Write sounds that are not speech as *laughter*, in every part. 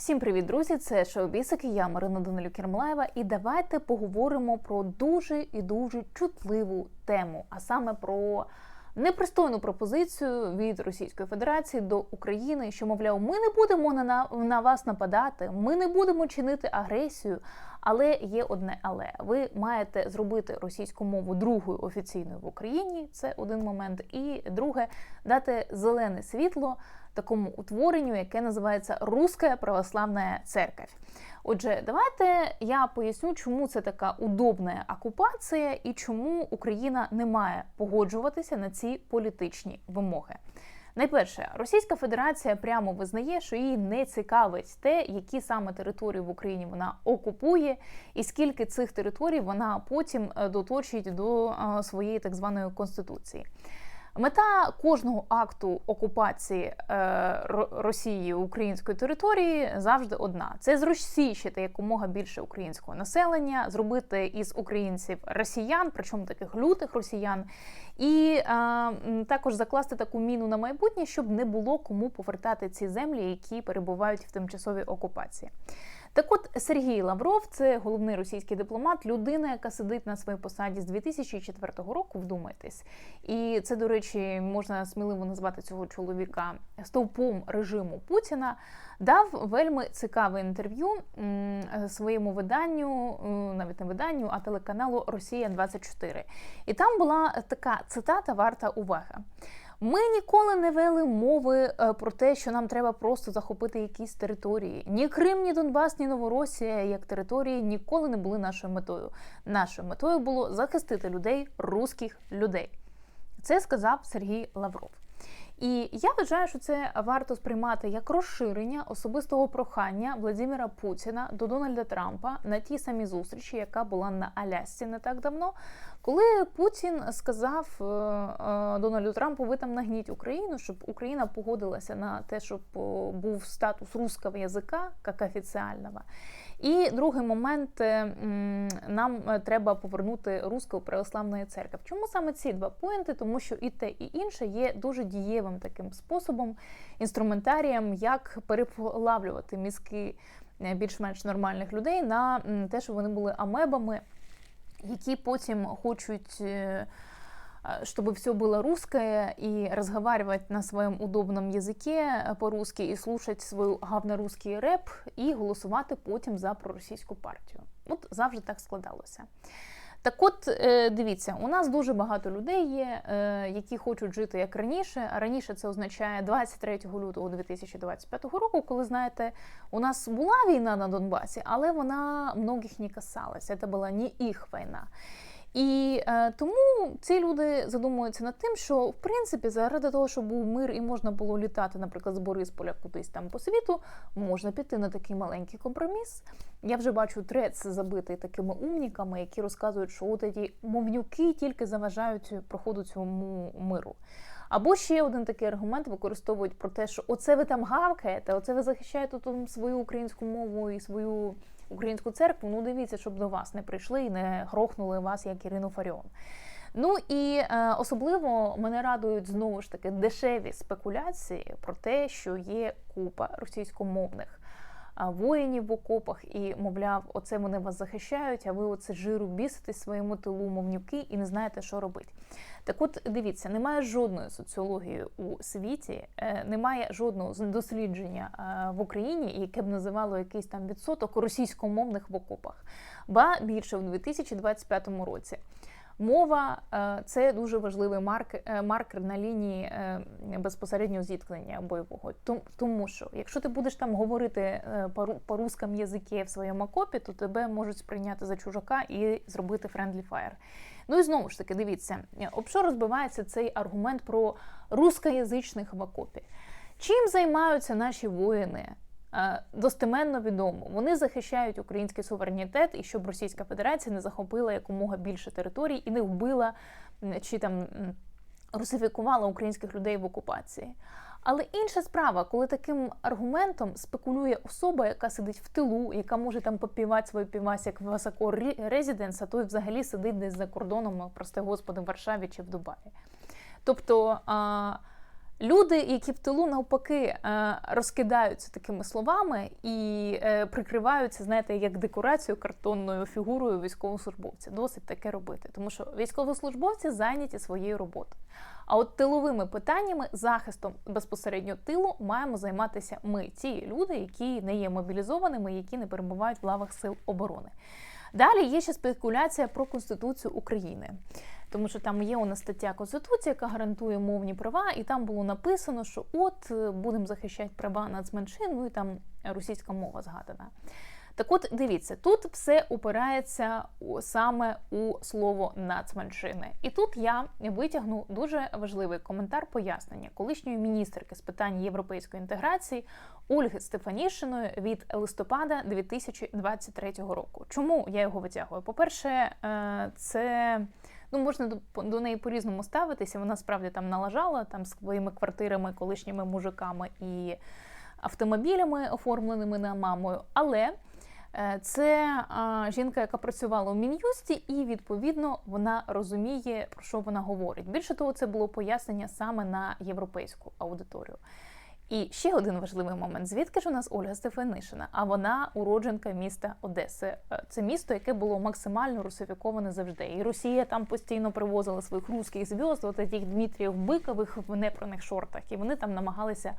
Всім привіт, друзі! Це шоу Бісики, я Марина Данилюк Кермлаєва, і давайте поговоримо про дуже і дуже чутливу тему, а саме про непристойну пропозицію від Російської Федерації до України, що мовляв, ми не будемо на, на вас нападати, ми не будемо чинити агресію. Але є одне, але ви маєте зробити російську мову другою офіційною в Україні. Це один момент, і друге дати зелене світло такому утворенню, яке називається Руська православна церковь. Отже, давайте я поясню, чому це така удобна окупація і чому Україна не має погоджуватися на ці політичні вимоги. Найперше, Російська Федерація прямо визнає, що їй не цікавить те, які саме території в Україні вона окупує, і скільки цих територій вона потім доточить до своєї так званої конституції. Мета кожного акту окупації е, Росії української території завжди одна: це зросійщити якомога більше українського населення, зробити із українців росіян, причому таких лютих росіян, і е, також закласти таку міну на майбутнє, щоб не було кому повертати ці землі, які перебувають в тимчасовій окупації. Так от Сергій Лавров, це головний російський дипломат, людина, яка сидить на своїй посаді з 2004 року. Вдумайтесь, і це, до речі, можна сміливо назвати цього чоловіка стовпом режиму Путіна. Дав вельми цікаве інтерв'ю своєму виданню, навіть не виданню, а телеканалу Росія 24 І там була така цитата варта уваги. Ми ніколи не вели мови е, про те, що нам треба просто захопити якісь території. Ні Крим, ні Донбас, ні Новоросія як території ніколи не були нашою метою. Нашою метою було захистити людей, русських людей. Це сказав Сергій Лавров. І я вважаю, що це варто сприймати як розширення особистого прохання Владимира Путіна до Дональда Трампа на тій самій зустрічі, яка була на Алясці не так давно, коли Путін сказав е, е, Дональду Трампу, ви там нагніть Україну, щоб Україна погодилася на те, щоб е, був статус русского язика як офіціального. І другий момент нам треба повернути Руську православної церкви. Чому саме ці два поінти? Тому що і те, і інше є дуже дієвим таким способом, інструментарієм, як переплавлювати мізки більш-менш нормальних людей на те, що вони були амебами які потім хочуть, э, чтобы все было русское, и разговаривать на своем удобном языке по-русски, і слушать свою гавно-русський реп, і голосувати потім за проросійську партію. От завжди так складалося. Так от, е, дивіться, у нас дуже багато людей є, е, які хочуть жити як раніше. А раніше це означає 23 лютого 2025 року, коли знаєте, у нас була війна на Донбасі, але вона многих не касалася. Це була не їх війна. І е, тому ці люди задумуються над тим, що в принципі заради того, щоб був мир і можна було літати, наприклад, з Борисполя кудись там по світу, можна піти на такий маленький компроміс. Я вже бачу трец забитий такими умніками, які розказують, що от ці мовнюки тільки заважають проходу цьому миру. Або ще один такий аргумент використовують про те, що оце ви там гавкаєте, оце ви захищаєте там свою українську мову і свою українську церкву, ну дивіться, щоб до вас не прийшли і не грохнули вас, як Ірину Фаріон. Ну і е, особливо мене радують знову ж таки дешеві спекуляції про те, що є купа російськомовних воїнів в окопах, і, мовляв, оце вони вас захищають, а ви оце жиру біситесь своєму тилу, мовнюки, і не знаєте, що робити. Так от дивіться, немає жодної соціології у світі, е, немає жодного дослідження е, в Україні, яке б називало якийсь там відсоток російськомовних в окопах. Ба більше в 2025 році. Мова е, це дуже важливий маркер, маркер на лінії е, безпосереднього зіткнення бойового. Тому що якщо ти будеш там говорити е, по русскому язикі в своєму окопі, то тебе можуть сприйняти за чужака і зробити friendly fire. Ну і знову ж таки, дивіться, об що розбивається цей аргумент про рускоязичних в окопі. Чим займаються наші воїни? Е, достеменно відомо, вони захищають український суверенітет і щоб Російська Федерація не захопила якомога більше територій і не вбила чи там русифікувала українських людей в окупації. Але інша справа, коли таким аргументом спекулює особа, яка сидить в тилу, яка може там попівати свою півась як високо резиденс, а той взагалі сидить десь за кордоном, прости господи, в Варшаві чи в Дубаї. Тобто Люди, які в тилу навпаки е, розкидаються такими словами і е, прикриваються, знаєте, як декорацію картонною фігурою військовослужбовця. Досить таке робити, тому що військовослужбовці зайняті своєю роботою. А от тиловими питаннями, захистом безпосередньо тилу, маємо займатися ми, ті люди, які не є мобілізованими, які не перебувають в лавах сил оборони. Далі є ще спекуляція про Конституцію України тому що там є у нас стаття Конституції, яка гарантує мовні права, і там було написано, що от е, будемо захищати права нацменшин, ну і там російська мова згадана. Так от дивіться, тут все упирається саме у слово нацменшини. І тут я витягну дуже важливий коментар пояснення колишньої міністерки з питань європейської інтеграції Ольги Стефанішиної від листопада 2023 року. Чому я його витягую? По-перше, е, це ну можна до, неї по-різному ставитися. Вона справді там налажала там своїми квартирами, колишніми мужиками і автомобілями, оформленими на мамою. Але це жінка, яка працювала у мін'юсті, і відповідно вона розуміє, про що вона говорить. Більше того, це було пояснення саме на європейську аудиторію. І ще один важливий момент: звідки ж у нас Ольга Стефанишина? А вона уродженка міста Одеси. Е, це місто, яке було максимально русифіковане завжди. І Росія там постійно привозила своїх русських зв'язд, от тих Дмитріїв Бикових в непраних шортах, і вони там намагалися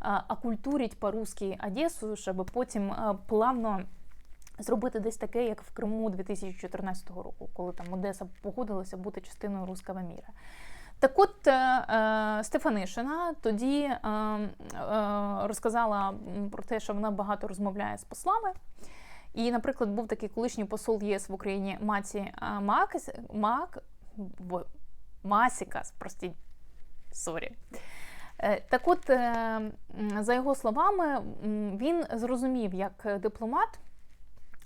акультурити по-русски Одесу, щоб потім е, плавно. Зробити десь таке, як в Криму 2014 року, коли там Одеса погодилася бути частиною руського міра. Так от е, е, Стефанишина тоді е, е, розказала про те, що вона багато розмовляє з послами. І, наприклад, був такий колишній посол ЄС в Україні Маці е, Мак, Масікас, простіть, сорі. Е, так от, за його словами, він зрозумів як дипломат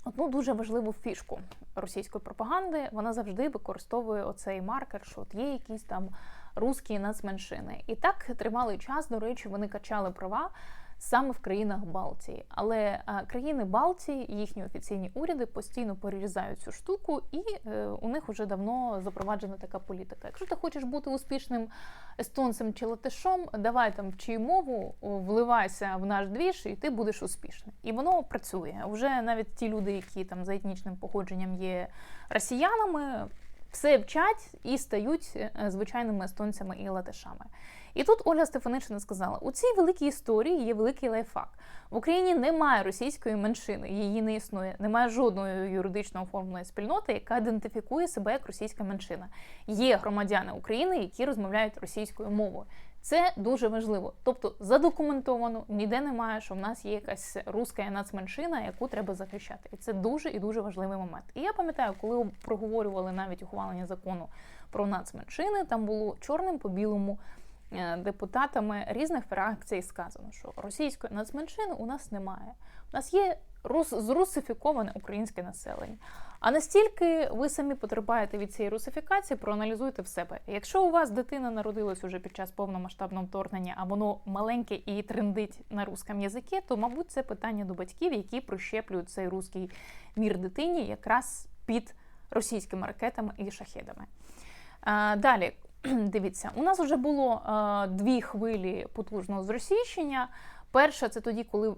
одну дуже важливу фішку російської пропаганди. Вона завжди використовує оцей маркер, що от є якісь там русські нацменшини. І так тривалий час, до речі, вони качали права саме в країнах Балтії. Але країни Балтії, їхні офіційні уряди постійно перерізають цю штуку, і е, у них вже давно запроваджена така політика. Якщо ти хочеш бути успішним естонцем чи латишом, давай там вчи мову, вливайся в наш двіж, і ти будеш успішним. І воно працює. Вже навіть ті люди, які там за етнічним походженням є росіянами, все вчать і стають е, звичайними естонцями і латишами. І тут Ольга Стефанишина сказала: у цій великій історії є великий лайфхак. В Україні немає російської меншини, її не існує. Немає жодної юридично оформленої спільноти, яка ідентифікує себе як російська меншина. Є громадяни України, які розмовляють російською мовою. Це дуже важливо. Тобто задокументовано, ніде немає, що в нас є якась руська нацменшина, яку треба захищати. І це дуже і дуже важливий момент. І я пам'ятаю, коли проговорювали навіть ухвалення закону про нацменшини, там було чорним по білому. Е, депутатами різних фракцій сказано, що російської нацменшини у нас немає. У нас є зрусифіковане українське населення. А настільки ви самі потерпаєте від цієї русифікації, проаналізуйте в себе. Якщо у вас дитина народилась уже під час повномасштабного вторгнення, а воно маленьке і трендить на русском язикі, то, мабуть, це питання до батьків, які прищеплюють цей руський мір дитині якраз під російськими ракетами і шахедами. Далі, *clears throat* Дивіться, у нас вже було е, дві хвилі потужного зросійщення. Перша це тоді, коли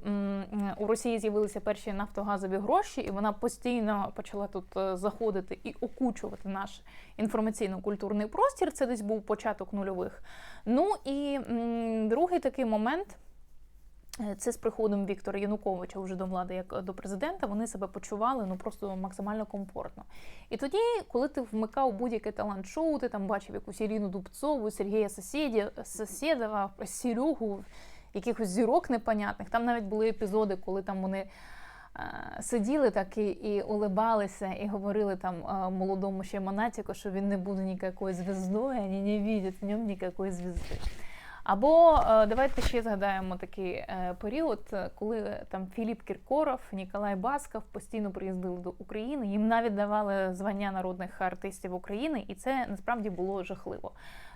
у Росії з'явилися перші нафтогазові гроші, і вона постійно почала тут е, заходити і окучувати наш інформаційно-культурний простір. Це десь був початок нульових. Ну і другий такий момент. Е, це з приходом Віктора Януковича вже до влади, як до президента, вони себе почували ну просто максимально комфортно. І тоді, коли ти вмикав будь-яке талант-шоу, ти там бачив якусь Ірину Дубцову, Сергія Сосєді, Сосєдова, Серегу, якихось зірок непонятних. Там навіть були епізоди, коли там вони. Е, сиділи так і і улибалися, і говорили там е, молодому ще Монатіку, що він не буде ніякою звіздою, вони не бачать в ньому ніякої звізди. Або е, давайте ще згадаємо такий період, коли там Філіп Кіркоров, Ніколай Басков постійно приїздили до України. Їм навіть давали звання народних артистів України, і це насправді було жахливо.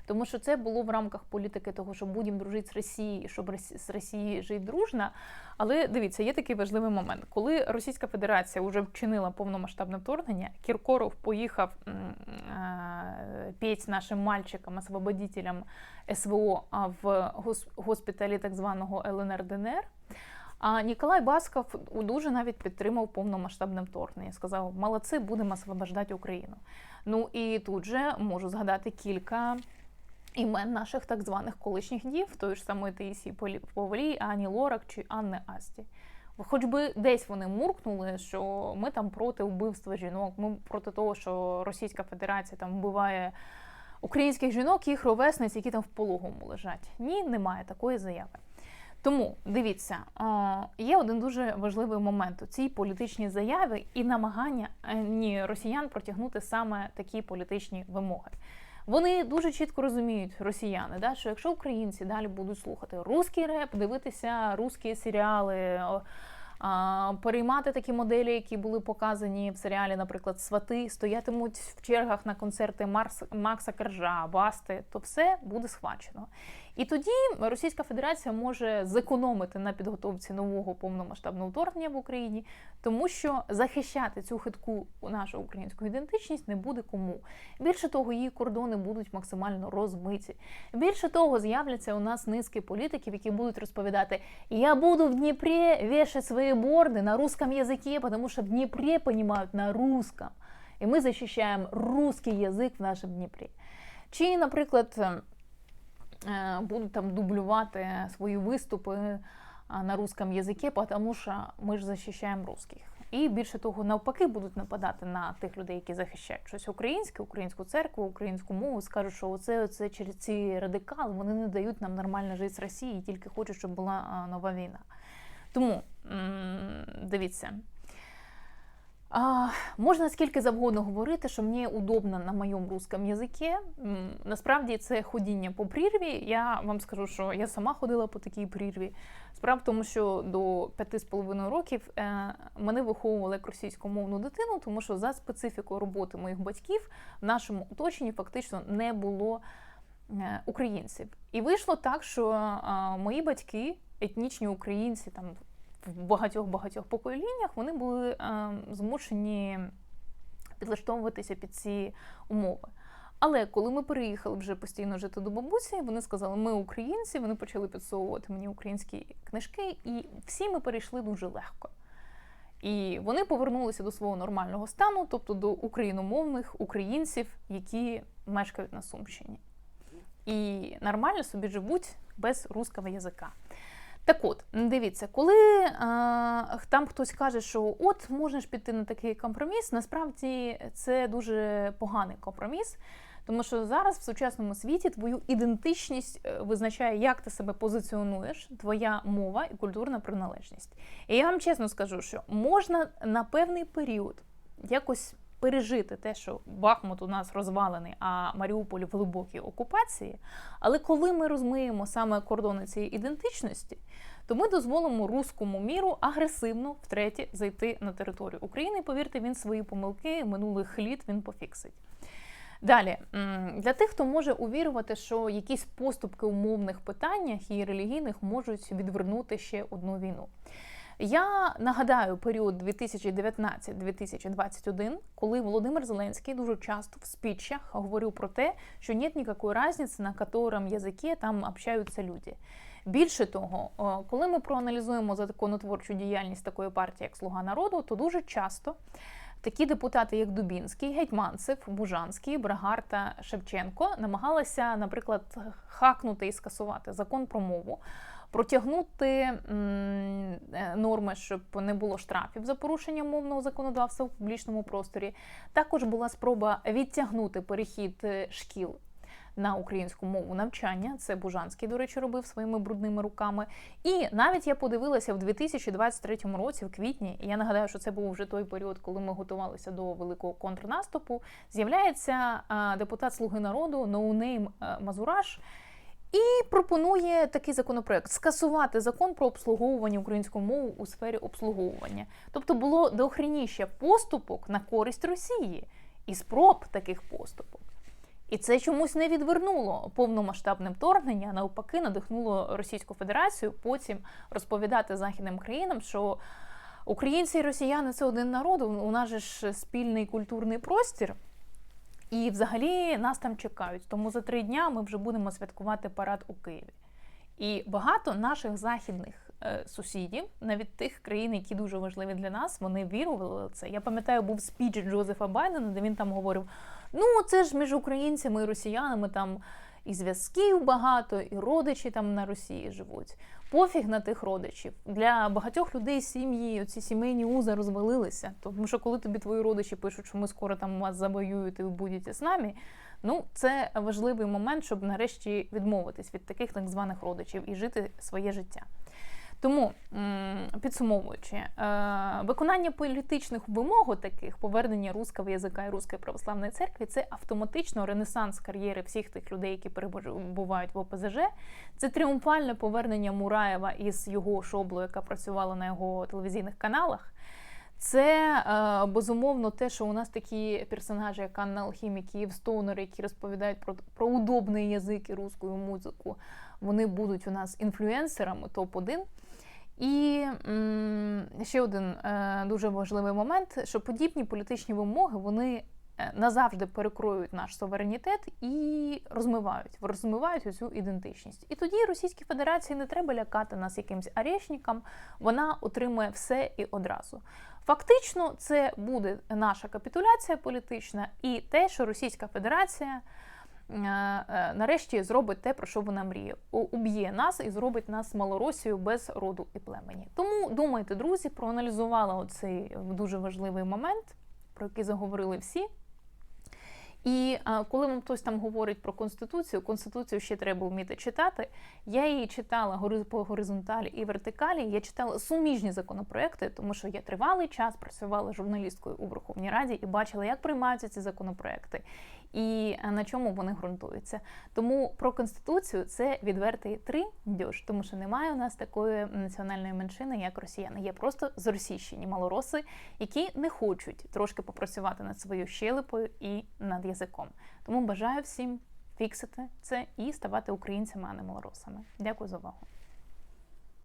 Тому що це було в рамках політики того, що будемо дружити з Росією, щоб з Росією жити дружно. Але дивіться, є такий важливий момент, коли Російська Федерація вже вчинила повномасштабне вторгнення, Кіркоров поїхав е, нашим мальчикам, освободителям СВО в гос- госпіталі так званого ЛНР ДНР. А Ніколай Басков дуже навіть підтримав повномасштабне вторгнення. Сказав, молодці, будемо освобождати Україну. Ну і тут же можу згадати кілька імен наших так званих колишніх дів, тої ж самої Таїсії Полі- Ані Лорак чи Анни Асті. Хоч би десь вони муркнули, що ми там проти вбивства жінок, ми проти того, що Російська Федерація там вбиває українських жінок, їх ровесниць, які там в пологому лежать. Ні, немає такої заяви. Тому дивіться, є один дуже важливий момент у цій політичній заяві і намагання е, ні, росіян протягнути саме такі політичні вимоги. Вони дуже чітко розуміють, росіяни, да, що якщо українці далі будуть слухати русський реп, дивитися русські серіали, переймати такі моделі, які були показані в серіалі, наприклад, Свати, стоятимуть в чергах на концерти Марс, Макса Кержа, Басти, то все буде схвачено. І тоді Російська Федерація може зекономити на підготовці нового повномасштабного вторгнення в Україні, тому що захищати цю хитку нашу українську ідентичність не буде кому. Більше того, її кордони будуть максимально розмиті. Більше того, з'являться у нас низки політиків, які будуть розповідати: Я буду в Дніпрі вішати свої борди на русском язикі, тому що в Дніпрі розуміють на русском. І ми захищаємо русский язик в нашому Дніпрі. Чи, наприклад, е, будуть там дублювати свої виступи на русском язикі, тому що ми ж захищаємо русських. І більше того, навпаки, будуть нападати на тих людей, які захищають щось українське, українську церкву, українську мову, скажуть, що оце, оце через ці радикали вони не дають нам нормально жити з Росією, тільки хочуть, щоб була нова війна. Тому дивіться. А, можна скільки завгодно говорити, що мені удобно на моєму русском язикі. Насправді це ходіння по прірві. Я вам скажу, що я сама ходила по такій прірві. Справа в тому, що до п'яти з половиною років е, мене виховували як російськомовну дитину, тому що за специфікою роботи моїх батьків в нашому оточенні фактично не було е, українців. І вийшло так, що е, мої батьки, етнічні українці, там в багатьох багатьох поколіннях, вони були е, змушені підлаштовуватися під ці умови. Але коли ми переїхали вже постійно жити до бабусі, вони сказали, ми українці, вони почали підсовувати мені українські книжки, і всі ми перейшли дуже легко. І вони повернулися до свого нормального стану, тобто до україномовних українців, які мешкають на Сумщині. І нормально собі живуть без русского язика. Так от, дивіться, коли е, там хтось каже, що от можна ж піти на такий компроміс, насправді це дуже поганий компроміс. Тому що зараз в сучасному світі твою ідентичність е, визначає, як ти себе позиціонуєш, твоя мова і культурна приналежність. І я вам чесно скажу, що можна на певний період якось пережити те, що Бахмут у нас розвалений, а Маріуполь в глибокій окупації. Але коли ми розмиємо саме кордони цієї ідентичності, то ми дозволимо руському міру агресивно втретє зайти на територію України. Повірте, він свої помилки минулих літ він пофіксить. Далі, для тих, хто може увірувати, що якісь поступки у мовних питаннях і релігійних можуть відвернути ще одну війну. Я нагадаю період 2019-2021, коли Володимир Зеленський дуже часто в спічах говорив про те, що нет ніякої різниці, на якому язикі там общаються люди. Більше того, коли ми проаналізуємо законотворчу діяльність такої партії, як Слуга народу, то дуже часто такі депутати, як Дубінський, Гетьманцев, Бужанський, Брагар та Шевченко, намагалися, наприклад, хакнути і скасувати закон про мову. Протягнути е, норми, щоб не було штрафів за порушення мовного законодавства в публічному просторі. Також була спроба відтягнути перехід е, шкіл на українську мову навчання. Це Бужанський, до речі, робив своїми брудними руками. І навіть я подивилася в 2023 році, в квітні. Я нагадаю, що це був вже той період, коли ми готувалися до великого контрнаступу. З'являється депутат Слуги народу ноунейм Мазураш. І пропонує такий законопроект скасувати закон про обслуговування української мови у сфері обслуговування. Тобто було дохреніще поступок на користь Росії і спроб таких поступок. І це чомусь не відвернуло повномасштабне вторгнення, а навпаки, надихнуло Російську Федерацію потім розповідати західним країнам, що українці і росіяни це один народ, у нас же ж спільний культурний простір. І взагалі нас там чекають. Тому за три дня ми вже будемо святкувати парад у Києві. І багато наших західних е, сусідів, навіть тих країн, які дуже важливі для нас, вони вірували в це. Я пам'ятаю, був спіч Джозефа Байдена, де він там говорив: ну це ж між українцями і росіянами там і зв'язків багато, і родичі там на Росії живуть. Пофіг на тих родичів. Для багатьох людей сім'ї, оці сімейні узи розвалилися. Тому що коли тобі твої родичі пишуть, що ми скоро там вас завоюють і ви будете з нами. Ну, це важливий момент, щоб нарешті відмовитись від таких так званих родичів і жити своє життя. Тому, підсумовуючи, е, виконання політичних вимог таких повернення русского язика і Руської православної церкви це автоматично ренесанс кар'єри всіх тих людей, які перебувають в ОПЗЖ. Це тріумфальне повернення Мураєва із його шоблою, яка працювала на його телевізійних каналах. Це е, безумовно те, що у нас такі персонажі, як Анна Алхімік, Київ Стоунер, які розповідають про про удобний язик і русську музику, вони будуть у нас інфлюенсерами топ-1. І ще один е, дуже важливий момент, що подібні політичні вимоги вони е, назавжди перекроюють наш суверенітет і розмивають, розмивають усю ідентичність. І тоді Російській Федерації не треба лякати нас якимсь арешникам, вона отримує все і одразу. Фактично, це буде наша капітуляція політична і те, що Російська Федерація. Е, е, нарешті зробить те, про що вона мріє. Уб'є нас і зробить нас Малоросією без роду і племені. Тому думайте, друзі, проаналізувала оцей дуже важливий момент, про який заговорили всі. І а, коли вам хтось там говорить про конституцію, конституцію ще треба вміти читати. Я її читала по горизонталі і вертикалі. Я читала суміжні законопроекти, тому що я тривалий час працювала журналісткою у Верховній Раді і бачила, як приймаються ці законопроекти і на чому вони ґрунтуються. Тому про конституцію це відвертий три тому що немає у нас такої національної меншини, як росіяни. Є просто зросійщені малороси, які не хочуть трошки попрацювати над своєю щелепою і над язиком. Тому бажаю всім фіксити це і ставати українцями, а не малоросами. Дякую за увагу.